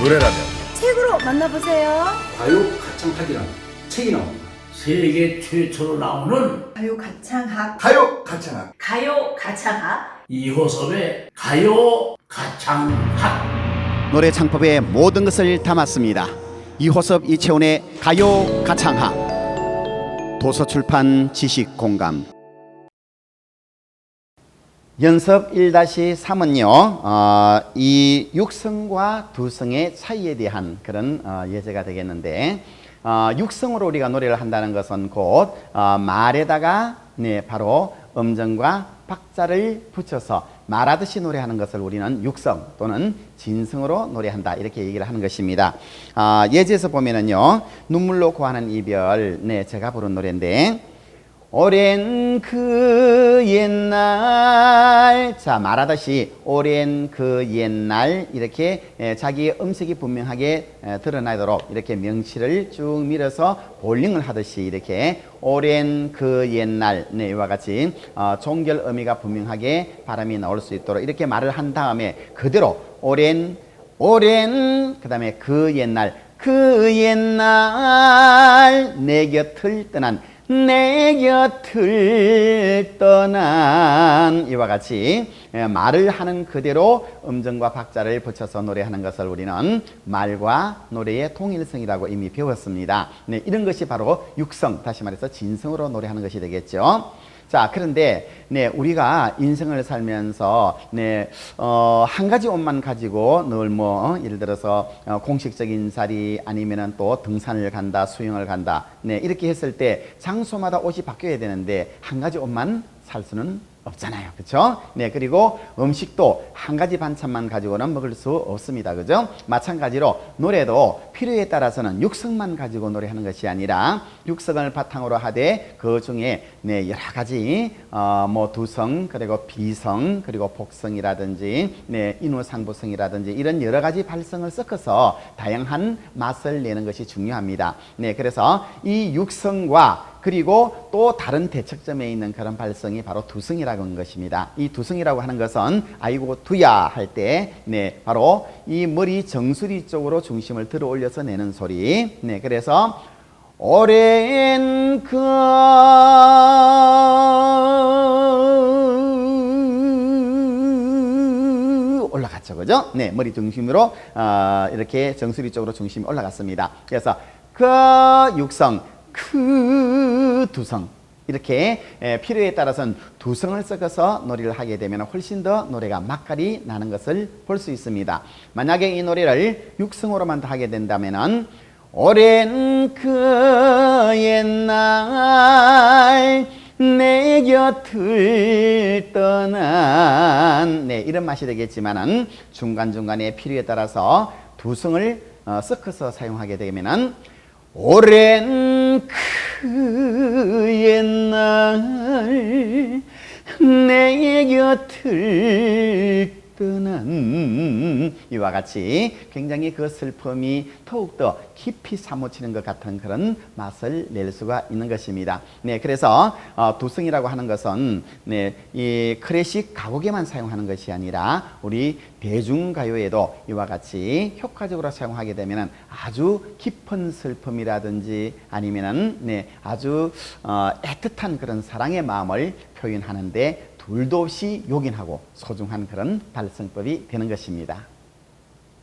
노래라면 책으로 만나보세요. 가요 가창학이라는 책이 나옵니다. 세계 최초로 나오는 가요 가창학. 가요 가창학. 가요 가창학. 이호섭의 가요 가창학 노래 창법의 모든 것을 담았습니다. 이호섭 이채훈의 가요 가창학 도서출판 지식공감 연습 1-3은요 어, 이 육성과 두성의 차이에 대한 그런 어, 예제가 되겠는데 어, 육성으로 우리가 노래를 한다는 것은 곧 어, 말에다가 네, 바로 음정과 박자를 붙여서 말하듯이 노래하는 것을 우리는 육성 또는 진성으로 노래한다 이렇게 얘기를 하는 것입니다. 아, 예제에서 보면은요 눈물로 구하는 이별 네 제가 부른 노래인데 오랜 그 옛날 자 말하듯이 오랜 그 옛날 이렇게 에, 자기의 음색이 분명하게 에, 드러나도록 이렇게 명치를 쭉 밀어서 볼링을 하듯이 이렇게 오랜 그 옛날 네, 이와 같이 어, 종결 의미가 분명하게 발음이 나올 수 있도록 이렇게 말을 한 다음에 그대로 오랜 오랜 그 다음에 그 옛날 그 옛날 내 곁을 떠난 내 곁을 떠난 이와 같이 예, 말을 하는 그대로 음정과 박자를 붙여서 노래하는 것을 우리는 말과 노래의 통일성이라고 이미 배웠습니다. 네, 이런 것이 바로 육성, 다시 말해서 진성으로 노래하는 것이 되겠죠. 자, 그런데 네, 우리가 인생을 살면서 네, 어, 한 가지 옷만 가지고 늘 뭐, 어, 예를 들어서 어, 공식적인 자리 아니면은 또 등산을 간다, 수영을 간다. 네, 이렇게 했을 때 장소마다 옷이 바뀌어야 되는데 한 가지 옷만 살 수는 없잖아요. 그렇죠? 네, 그리고 음식도 한 가지 반찬만 가지고는 먹을 수 없습니다. 그죠? 마찬가지로 노래도 필요에 따라서는 육성만 가지고 노래하는 것이 아니라 육성을 바탕으로 하되 그 중에 네, 여러 가지 어, 뭐 두성 그리고 비성 그리고 복성이라든지 네, 인후상부성이라든지 이런 여러 가지 발성을 섞어서 다양한 맛을 내는 것이 중요합니다. 네, 그래서 이 육성과 그리고 또 다른 대척점에 있는 그런 발성이 바로 두성이라고 하는 것입니다. 이 두성이라고 하는 것은 아이고 두야 할 때 네, 바로 이 머리 정수리 쪽으로 중심을 들어 올려 서 내는 소리. 네, 그래서 오랜 그 올라갔죠, 그죠? 네, 머리 중심으로 어, 이렇게 정수리 쪽으로 중심이 올라갔습니다. 그래서 그 육성, 그 두성 이렇게 에, 필요에 따라서는 두성을 섞어서 노래를 하게 되면 훨씬 더 노래가 맛깔이 나는 것을 볼 수 있습니다. 만약에 이 노래를 육성으로만 하게 된다면은 오랜 그 옛날 내 곁을 떠난 네 이런 맛이 되겠지만은 중간 중간에 필요에 따라서 두성을 어, 섞어서 사용하게 되면은 오랜 그 옛날 내 곁을 떠난 이와 같이 굉장히 그 슬픔이 더욱더 깊이 사무치는 것 같은 그런 맛을 낼 수가 있는 것입니다. 네, 그래서 어, 두성이라고 하는 것은 네, 이 클래식 가곡에만 사용하는 것이 아니라 우리 대중가요에도 이와 같이 효과적으로 사용하게 되면 아주 깊은 슬픔이라든지 아니면은 네, 아주 어, 애틋한 그런 사랑의 마음을 표현하는데 없이 요긴하고 소중한 그런 발성법이 되는 것입니다.